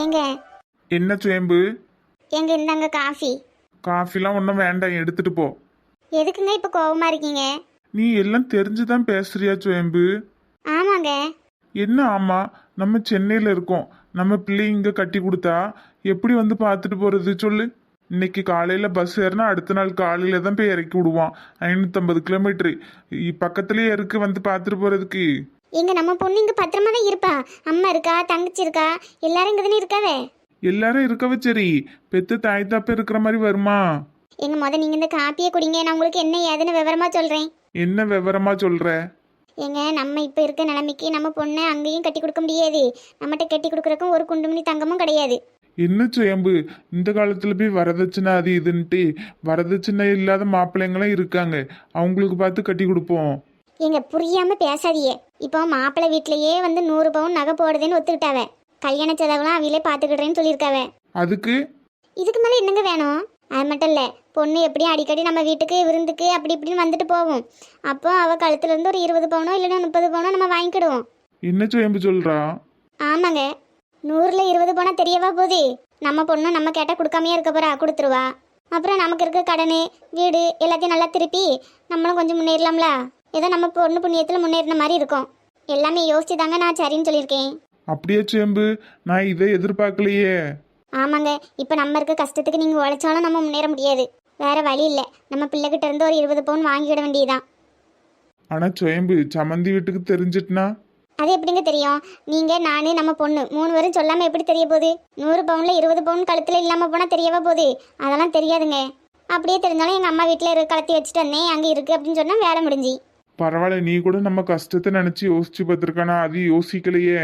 ஏங்க? என்ன சுயம்பு எங்க இந்தாங்க காஃபி. காஃபிலாம் ஒன்றும் வேண்டாம் எடுத்துட்டு போ. எதுக்குங்க இப்போ கோவமா இருக்கீங்க? நீ எல்லாம் தெரிஞ்சுதான் பேசுறியா சுயம்பு ஆமாங்க. என்ன ஆமா நம்ம சென்னையில இருக்கோம். நம்ம பிள்ளை இங்க கட்டி கொடுத்தா எப்படி வந்து பார்த்துட்டு போறது சொல்லு? இன்னைக்கு காலையில பஸ் ஏறினா அடுத்த நாள் காலையில தான் போய் இறக்கி விடுவான். ஐநூத்தம்பது கிலோமீட்டர் பக்கத்துலயே இருக்கு வந்து பார்த்துட்டு போறதுக்கு. எங்க நம்ம பொண்ணு இங்க பத்திரமா தான் இருப்பா. அம்மா இருக்கா தங்கச்சி இருக்கா? எல்லாரும் இங்க தானே இருக்காவே? எல்லாரும் இருக்கவ சரி. பெத்து தாய் தாப்ப இருக்கிற மாதிரி வருமா? எங்க முத நீங்க இந்த காப்பியை குடிங்க நான் உங்களுக்கு என்ன ஏதுன்னு விவரமா சொல்றேன். என்ன விவரமா சொல்ற? ஏங்க நம்ம இப்போ இருக்க நிலைமைக்கு நம்ம பொண்ணை அங்கேயும் கட்டி கொடுக்க முடியாது. நம்மகிட்ட கட்டி கொடுக்குறக்கும் ஒரு குண்டுமணி தங்கமும் கிடையாது. என்ன சுயம்பு? இந்த காலத்துல போய் வரதட்சணை அது இதுன்ட்டு. வரதட்சணை இல்லாத மாப்பிள்ளைங்களும் இருக்காங்க. அவங்களுக்கு பார்த்து கட்டி கொடுப்போம். எங்க புரியாம பேசாதியே இப்போ மாப்பிள்ளை வீட்லயே வந்து நூறு பவுன் நகை போடுதுன்னு ஒத்துக்கிட்டாவ. கல்யாண செலவுலாம் அவிலே பாத்துக்கிடுறேன்னு சொல்லியிருக்காவ. அதுக்கு? இதுக்கு மேலே என்னங்க வேணும்? அது மட்டும் இல்லை பொண்ணு எப்படியும் அடிக்கடி நம்ம வீட்டுக்கு விருந்துக்கு அப்படி இப்படின்னு வந்துட்டு போவோம் அப்போ அவள் கழுத்துலேருந்து ஒரு இருபது பவுனோ இல்லைன்னா முப்பது பவுனோ நம்ம வாங்கிக்கிடுவோம். என்ன சுயம்பு சொல்றா? ஆமாங்க. நூறில் இருபது போனால் தெரியவா போகுது? நம்ம பொண்ணு நம்ம கேட்டால் கொடுக்காமையே இருக்க போறா கொடுத்துருவா. அப்புறம் நமக்கு இருக்க கடன் வீடு எல்லாத்தையும் நல்லா திருப்பி நம்மளும் கொஞ்சம் முன்னேறலாம்ல? ஏதோ நம்ம பொண்ணு புண்ணியத்தில் முன்னேறின மாதிரி இருக்கும். எல்லாமே யோசிச்சு தாங்க நான் சரின்னு சொல்லியிருக்கேன். அப்படியே சுயம்பு நான் இதை எதிர்பார்க்கலையே. ஆமாங்க இப்போ நம்ம இருக்க கஷ்டத்துக்கு நீங்கள் உழைச்சாலும் நம்ம முன்னேற முடியாது. வேற வழி இல்லை. நம்ம பிள்ளைகிட்ட இருந்து ஒரு இருபது பவுன் வாங்கிட வேண்டியதுதான். ஆனா சுயம்பு சமந்தி வீட்டுக்கு தெரிஞ்சிட்டுனா? அது எப்படிங்க தெரியும்? நீங்கள் நான் நம்ம பொண்ணு மூணு பேரும் சொல்லாமல் எப்படி தெரிய போகுது? நூறு பவுனில் இருபது பவுன் கழுத்தில் இல்லாமல் போனால் தெரியவா போகுது? அதெல்லாம் தெரியாதுங்க. அப்படியே தெரிஞ்சாலும் எங்கள் அம்மா வீட்டில் கலத்தி வச்சுட்டு வந்தேன் அங்கே இருக்குது அப்படின்னு சொன்னால் வேலை முடிஞ்சு. பரவாயில்ல நீ கூட நம்ம கஷ்டத்தை நினைச்சு யோசிச்சு பார்த்துருக்கானா. அது யோசிக்கலையே.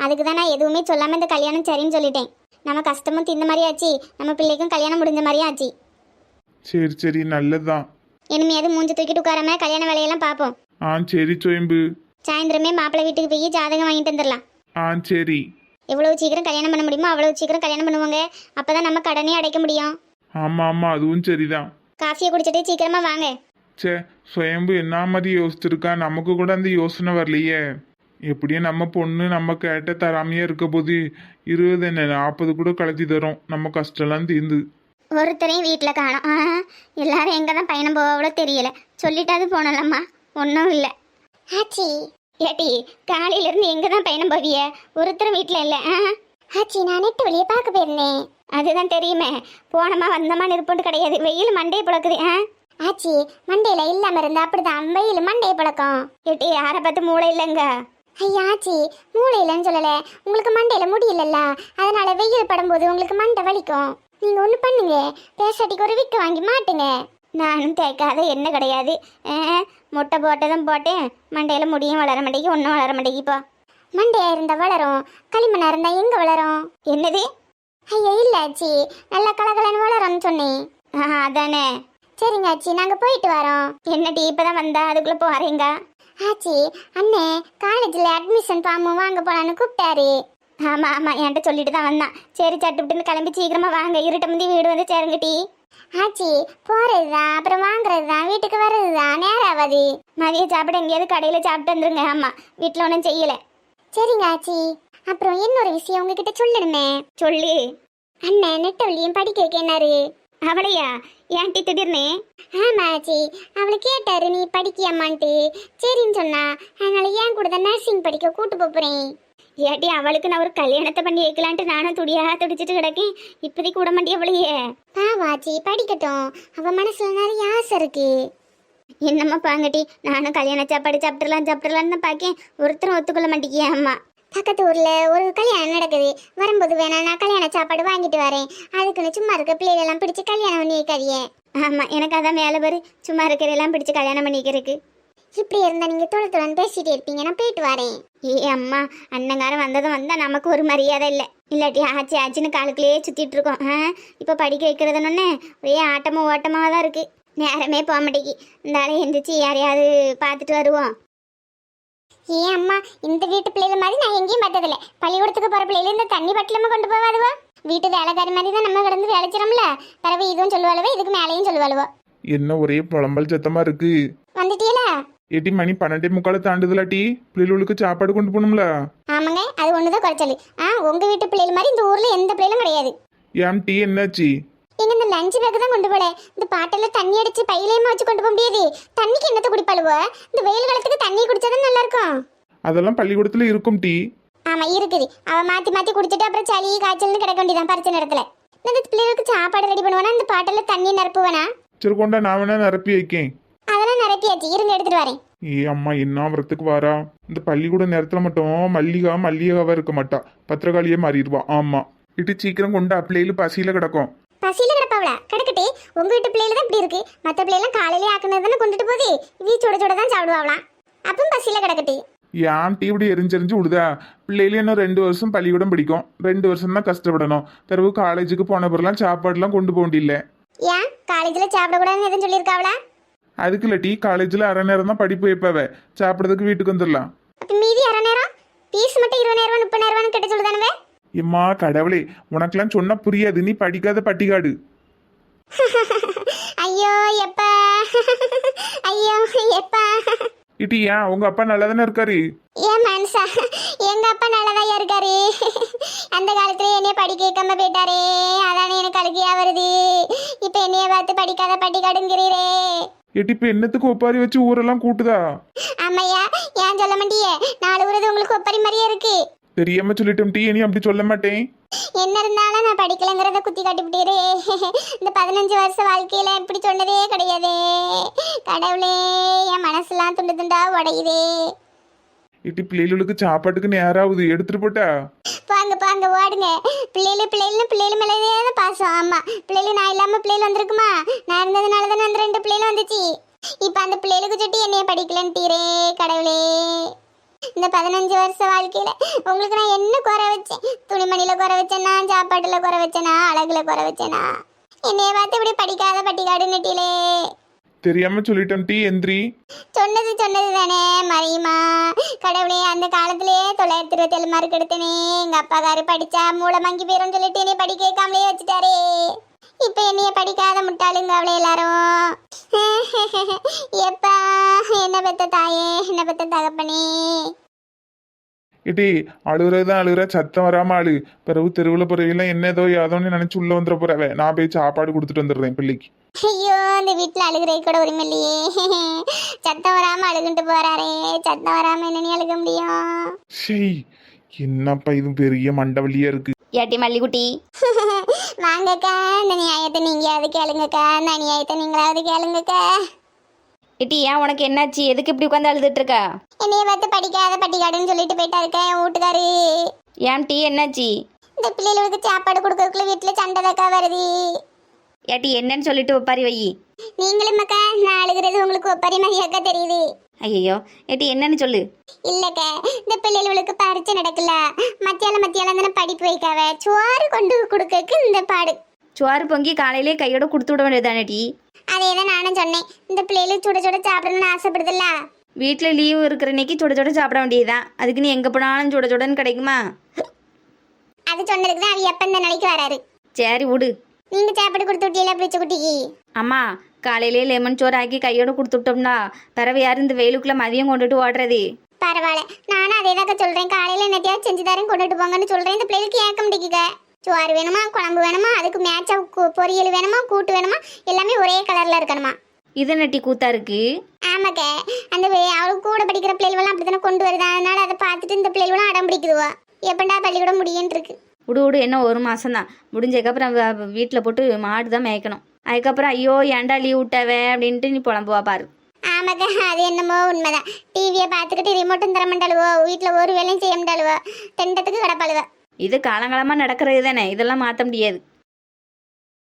அதுக்கு தான் நான் எதுவுமே சொல்லாமல் இந்த கல்யாணம் சரின்னு சொல்லிட்டேன். நம்ம கஷ்டமும் திந்த மாதிரி ஆச்சு. நம்ம பிள்ளைக்கும் கல்யாணம் முடிஞ்ச மாதிரி ஆச்சு. சரி சரி நல்லதுதான். இனிமையாவது மூஞ்சி தூக்கிட்டு உட்காராம கல்யாண வேலையெல்லாம் பார்ப்போம். ஆ சரி சுயம்பு. சாயந்தரமே மாப்பிள்ளை வீட்டுக்கு போய் ஜாதகம் வாங்கிட்டு வந்துடலாம். ஆ சரி. எவ்வளவு சீக்கிரம் கல்யாணம் பண்ண முடியுமோ அவ்வளவு சீக்கிரம் கல்யாணம் பண்ணுவாங்க. அப்பதான் நம்ம கடனே அடைக்க முடியும். ஆமா ஆமா அதுவும் சரிதான். காஃபியை குடிச்சிட்டு சீக்கிரமா வாங்க. சே சுயம்பு என்ன மாதிரி யோசிச்சிருக்கா? நமக்கு கூட அந்த யோசனை வரலையே. எப்படியும் நம்ம பொண்ணு நம்ம கேட்ட தராமையே இருக்க போது இருபது என்ன நாற்பது கூட கலத்தி தரும். நம்ம கஷ்டம்லாம் தீர்ந்து. ஒருத்தரையும் வீட்டில் காணும். ஆ, எல்லாரும் எங்கே தான் பயணம் போவாவளோ தெரியல. சொல்லிட்டாது போனலம்மா ஒன்றும் இல்லை. ஆச்சி ஏட்டி காலையிலேருந்து எங்கே தான் பயணம் போவிய? ஒருத்தரும் வீட்டில் இல்லை. ஆ ஆச்சி நான் நெட்டு வெளியே பார்க்க போயிருந்தேன். அதுதான் தெரியுமே. போனமா வந்தமா நிற்போட்டு கிடையாது. வெயில் மண்டே புழக்குது ஆ ஆச்சி மண்டையில இல்லாம இருந்தா அப்படிதான். வெயில் மண்டையை பழக்கம். ஏட்டி யாரை பார்த்து மூளை இல்லைங்க? ஐயா ஆச்சி மூளை இல்லைன்னு சொல்லல. உங்களுக்கு மண்டையில முடியலல்ல அதனால வெயில் படும்போது உங்களுக்கு மண்டை வலிக்கும். நீங்க ஒண்ணு பண்ணுங்க. பேசாட்டிக்கு ஒரு விக்க வாங்கி மாட்டுங்க. நானும் தேய்க்காத என்ன கிடையாது. ஆ, முட்டை போட்டதும் போட்டேன். மண்டையில முடியும் வளர மாட்டேங்கி ஒன்றும் வளர மாட்டேங்கி இப்போ மண்டையா இருந்தா வளரும். களிமண்ணா இருந்தா எங்க வளரும்? என்னது? ஐயா இல்ல ஆச்சி. நல்லா கலகலன்னு வளரும்னு சொன்னேன். ஆ அதானே. சரிங்க ஆச்சி நாங்க போயிட்டு வரோம். என்னடி இப்பதான் வந்தா? அதுக்குள்ள போறீங்க? ஆச்சி அண்ணே காலேஜ்ல அட்மிஷன் ஃபார்ம் வாங்க போலான்னு கூப்பிட்டாரு. ஆமா ஆமா என்கிட்ட சொல்லிட்டு தான் வந்தான். சரி சட்டுப்பிட்டுன்னு கிளம்பி சீக்கிரமா வாங்க. இருட்ட முந்தி வீடு வந்து சேருங்கட்டி ஆச்சி போறதுதான் அப்புறம் வாங்குறதுதான் வீட்டுக்கு வர்றதுதான் நேரம் ஆகாது மதிய சாப்பிட எங்கேயாவது கடையில சாப்பிட்டு வந்துருங்க. ஆமா வீட்டுல ஒன்றும் செய்யல. சரிங்க ஆச்சி. அப்புறம் இன்னொரு விஷயம் உங்ககிட்ட சொல்லணுமே. சொல்லு. அண்ணன் நெட்டவள்ளியும் படிக்க வைக்கினாரு அவளையா? ஏன்டி திடீர்னு? ஆமாச்சி அவளை கேட்டாரு நீ படிக்கியாமான்ட்டு சரின்னு சொன்னா அதனால ஏன் கூட தான் நர்சிங் படிக்க கூட்டு போறேன். ஏட்டி அவளுக்கு நான் ஒரு கல்யாணத்தை பண்ணி வைக்கலான்ட்டு நானும் துடியா துடிச்சிட்டு கிடக்கேன். இப்போதைக்கு விட மாட்டேன் அவளையே? பாவாச்சி படிக்கட்டும். அவ மனசுல நிறைய ஆசை இருக்கு. என்னம்மா பாங்கட்டி? நானும் கல்யாண சாப்பாடு சாப்பிட்டுலாம் சாப்பிடலான்னு பார்க்கேன் ஒருத்தரும் ஒத்துக்கொள்ள மாட்டேங்கியே அம்மா. பக்கத்து ஊரில் ஒரு கல்யாணம் நடக்குது. வரும்போது வேணா நான் கல்யாண சாப்பாடு வாங்கிட்டு வரேன். அதுக்குன்னு சும்மா இருக்க பிள்ளைகளெல்லாம் பிடிச்சி கல்யாணம் பண்ணி வைக்காதியே எனக்கு அதான் வேலை பாரு. சும்மா இருக்கிறதெல்லாம் பிடிச்சி கல்யாணம் பண்ணிக்கிறதுக்கு. இப்படி இருந்தால் நீங்கள் தொலை தொலைன்னு பேசிகிட்டே இருப்பீங்க. நான் போயிட்டு வரேன். ஏ அம்மா அண்ணங்காரன் வந்ததும் வந்தால் நமக்கு ஒரு மரியாதை இல்லை. இல்லாட்டி ஆச்சி ஆச்சின்னு காலுக்குள்ளேயே சுற்றிட்டு இருக்கோம். ஆ இப்போ படிக்க வைக்கிறதுன்னு ஒரே ஆட்டமும் ஓட்டமாக தான் இருக்குது நேரமே போக மாட்டேங்கி. இந்த ஆளை எந்திரிச்சு யாரையாவது பார்த்துட்டு வருவோம். ஏன் அம்மா இந்த வீட்டு பிள்ளைகள் மாதிரி நான் எங்கேயும் பார்த்ததில்ல பள்ளிக்கூடத்துக்கு போற பிள்ளைல இந்த தண்ணி பட்டிலமா கொண்டு போவாதுவா வீட்டு வேலைக்காரி மாதிரி தான் நம்ம கிடந்து வேலைச்சிரோம்ல. பிறகு இதுவும் சொல்லுவாளுவோ இதுக்கு மேலேயும் சொல்லுவாளுவோ? என்ன ஒரே புலம்பல் சத்தமா இருக்கு? வந்துட்டீங்களா ஏட்டி மணி பன்னெண்டே முக்கால தாண்டுதுல டீ? பிள்ளைகளுக்கு சாப்பாடு கொண்டு போகணும்ல? ஆமாங்க அது ஒண்ணுதான் குறைச்சல் ஆ உங்க வீட்டு பிள்ளைகள் மாதிரி இந்த ஊர்ல எந்த பிள்ளைகளும் கிடையாது. ஏன் டீ என்னாச்சு? எங்க இந்த லஞ்ச் பேக் தான் கொண்டு போல. இந்த பாட்டில தண்ணி அடிச்சு பையிலேயுமா வச்சு கொண்டு போக முடியாது? தண்ணிக்கு என்னத்த குடிப்பாளுவ? இந்த வெயில் காலத்துக்கு தண்ணி குடிச்சாதான் நல்லா இருக்கும் அதெல்லாம் பள்ளிக்கூடத்துல இருக்கும் டீ. ஆமா இருக்குது. அவ மாத்தி மாத்தி குடிச்சிட்டு அப்புறம் சளி காய்ச்சல்னு கிடக்க வேண்டியதான் பறிச்ச நேரத்துல. இந்த பிள்ளைகளுக்கு சாப்பாடு ரெடி பண்ணுவானா? இந்த பாட்டில தண்ணி நிரப்புவானா? சரி கொண்டா நான் வேணா நிரப்பி வைக்கேன். அதெல்லாம் நிரப்பியாச்சு. இருங்க எடுத்துட்டு வரேன். ஏ அம்மா என்ன வரத்துக்கு வாரா? இந்த பள்ளிக்கூட நேரத்துல மட்டும் மல்லிகா மல்லிகாவா இருக்க மாட்டா. பத்திரகாளியே மாறிடுவா. ஆமா. இட்டு சீக்கிரம் கொண்டு பிள்ளைகளு பசியில கிடக்கும். பசியில கிடப்பாவளா? கிடக்கட்டே உங்க வீட்டு பிள்ளைல தான் இப்படி இருக்கு. மத்த பிள்ளைலாம் காலையிலே ஆக்குனது தானே கொண்டுட்டு போகுது. வீ சுட சுட தான் சாப்பிடுவாங்களாம் அப்பவும் பசியில கிடக்கட்டே. ஏன் டீ இப்படி எரிஞ்செரிஞ்சு விடுதா பிள்ளைகளு இன்னும் ரெண்டு வருஷம் பள்ளிக்கூடம் படிக்கும். ரெண்டு வருஷம் தான் கஷ்டப்படணும். பிறகு காலேஜுக்கு போன பிறலாம் சாப்பாடுலாம் கொண்டு போக முடியல ஏன்? காலேஜ்ல சாப்பிடக்கூடாதுன்னு எதுவும் சொல்லியிருக்காவளா? அதுக்கு இல்லை டீ காலேஜில் அரை நேரம் தான் படிப்பு வைப்பவ. சாப்பிட்றதுக்கு வீட்டுக்கு வந்துடலாம். அப்ப மீதி அரை நேரம்? பீஸ் மட்டும் இருபதாயிரம் முப்பதாயிரம் கிட்ட சொல்லுதானவே? எம்மா கடவுளே உனக்கெல்லாம் சொன்னா புரியாது. நீ படிக்காத பட்டிக்காடு ஐயோ எப்பா. ஐயோ எப்பா. இட்டி ஏன்? உங்க அப்பா நல்லா தானே இருக்காரு? ஏன் மனுஷா எங்க அப்பா நல்லதாயா இருக்காரு? அந்த காலத்துல என்னைய படிக்க வைக்காம போயிட்டாரே. அதானே எனக்கு அழுகையா வருது. இப்ப என்னைய பார்த்து படிக்காத பட்டி கடுங்கிறீரே இட்டி இப்போ என்னத்துக்கு ஒப்பாரி வச்சு ஊரெல்லாம் கூட்டுதா? ஆமையா ஏன் சொல்ல மாட்டியே? நாலு ஊரது உங்களுக்கு ஒப்பரி மாதிரியே இருக்கு. தெரியாம சொல்லிட்டோம் டீ இனி அப்படி சொல்ல மாட்டேன். என்ன இருந்தாலும் நான் படிக்கலைங்கிறத குத்தி காட்டிவிட்டீரே. இந்த பதினஞ்சு வருஷ வாழ்க்கையில இப்படி சொன்னதே கிடையாதே. கடவுளே என் மனசுலாம் துண்டு துண்டா உடையுதே. இட்டி பிள்ளைகளுக்கு சாப்பாட்டுக்கு நேராகுது எடுத்துட்டு போட்டா? பாங்க பாங்க ஓடுங்க. பிள்ளைகளு பிள்ளைகளு பிள்ளைகள் மேலேயே தான் பாசம். ஆமா பிள்ளைகள் நான் இல்லாம பிள்ளைகள் வந்திருக்குமா? நான் இருந்ததுனால தானே அந்த ரெண்டு பிள்ளைகளும் வந்துச்சு. இப்ப அந்த பிள்ளைகளுக்கு சுட்டி என்னைய படிக்கலன்ட்டீரே கடவுளே. இந்த பதினஞ்சு வருஷ வாழ்க்கையில உங்களுக்கு நான் என்ன குறை வச்சேன்? துணிமணியில குறை வச்சேனா சாப்பாட்டுல குறை வச்சேனா அழகுல குறை வச்சேனா? என்னைய பார்த்து இப்படி படிக்காத பட்டிக்காடு நட்டிலே. தெரியாம சொல்லிட்டோம் டீ எந்திரி. சொன்னது சொன்னது தானே மறையுமா? கடவுளே அந்த காலத்திலேயே தொள்ளாயிரத்தி இருபத்தி ஏழு மார்க் எடுத்தேனே. எங்க அப்பாக்காரு படிச்சா மூளை மங்கி போயிரும் சொல்லிட்டு என்னைய படிக்க வைக்காமலே வச்சுட்டாரே. இப்ப என்னைய படிக்காத முட்டாளுங்க அவளே எல்லாரும். எப்பா? என்ன பெத்த தாயே? என்ன பெத்த தகப்பனே? இட்டி அழுகுறது தான் அழுகுற. சத்தம் வராம அழு. பிறகு தெருவில் பிறகுலாம் என்ன ஏதோ யாதோன்னு நினைச்சு உள்ள வந்துட போறவ. நான் போய் சாப்பாடு கொடுத்துட்டு வந்துடுறேன் பிள்ளைக்கு. ஐயோ இந்த வீட்டுல அழுகுறது கூட உரிமை இல்லையே. சத்தம் வராம அழுகுன்ட்டு போறாரே. சத்தம் வராம என்ன அழுக முடியும்? ஷேய் என்னப்பா இது பெரிய மண்டவள்ளியா இருக்கு. ஏட்டி மல்லிகுட்டி. வாங்கக்கா இந்த நியாயத்தை நீங்களாவது கேளுங்கக்கா. இந்த நியாயத்தை நீங்களாவது கேளுங்கக்கா. ஏட்டி ஏன் உனக்கு என்னாச்சு? எதுக்கு இப்படி உட்காந்து அழுதுட்டு இருக்கா? என்னைய பார்த்து படிக்காத பட்டிக்காடுன்னு சொல்லிட்டு போயிட்டாருக்கா என் வீட்டுக்காரு. ஏன் டீ என்னாச்சு? இந்த பிள்ளைகளுக்கு சாப்பாடு கொடுக்கறதுக்குள்ள வீட்டுல சண்டைதாக்கா வருது. ஏட்டி என்னன்னு சொல்லிட்டு ஒப்பாரி வை. நீங்களும் அக்கா நான் அழுகிறது உங்களுக்கு ஒப்பரி மாதிரியாக்கா தெரியுது. ஐயோ ஏட்டி என்னன்னு சொல்லு. இல்லக்கா இந்த பிள்ளைகளுக்கு பரிச்சை நடக்கல. மத்தியாலம் மத்தியாலம் தானே படிப்பு வைக்காவ. சோறு கொண்டு கொடுக்கறதுக்கு இந்த பாடு. சோறு பொங்கி காலையிலே கையோட கொடுத்து விட வேண்டியதானே டீ? அதே தான் நானும் சொன்னேன். இந்த பிள்ளைகளுக்கு சுட சுட சாப்பிடணும்னு ஆசைப்படுதுல்ல? வீட்டில் லீவு இருக்கிற இன்னைக்கு சுட சுட சாப்பிட வேண்டியதுதான். அதுக்கு நீ எங்கே போனாலும் சுட சுடன்னு கிடைக்குமா? அது சொன்னதுக்கு தான் அவ எப்ப இந்த நிலைக்கு வராரு. சரி விடு. நீங்க சாப்பாடு கொடுத்து விட்டீங்களா பிடிச்ச குட்டிக்கு? அம்மா காலையிலே லெமன் சோறு ஆக்கி கையோட கொடுத்து விட்டோம்னா பிறவு யாரும் இந்த வெயிலுக்குள்ளே மதியம் கொண்டுட்டு ஓடுறது? பரவாயில்ல. நானும் அதே தாக்க சொல்றேன். காலையில என்னத்தையாவது செஞ்சு தரேன் கொண்டுட்டு போங்கன்னு சொல்றேன். இந்த பிள்ளைகளுக்கு ஏக்க முடிக்குங்க சோறு வேணுமா குழம்பு வேணுமா அதுக்கு மேட்சா கு- பொரியல் வேணுமா கூட்டு வேணுமா எல்லாமே ஒரே கலர்ல இருக்கணுமா? இது நட்டி கூத்தா இருக்கு? ஆமாக்க. அந்த அவளுக்கு கூட படிக்கிற பிள்ளைகளெல்லாம் அப்படித்தானே கொண்டு வருது? அதனால அதை பார்த்துட்டு இந்த பிள்ளைகளும் அடம் பிடிக்குதுவா? எப்பண்டா பள்ளிக்கூடம் முடியும்னு இருக்கு விடு விடு என்ன ஒரு மாதம்தான் முடிஞ்சதுக்கப்புறம் வீட்டில் போட்டு மாடு தான் மேய்க்கணும். அதுக்கப்புறம் ஐயோ ஏன்டா லீவ் விட்டாவே? அப்படின்ட்டு நீ புலம்புவா பாரு. ஆமாக்கா அது என்னமோ உண்மைதான். டிவியை பார்த்துக்கிட்டு ரிமோட்டும் தர மாட்டாளுவோ? வீட்டில் ஒரு வேலையும் செய்ய மாட்டாளுவோ? தெண்டத்துக்கு கிடப்பாளுவ? இது காலங்காலமாக நடக்கிறது தானே? இதெல்லாம் மாற்ற முடியாது.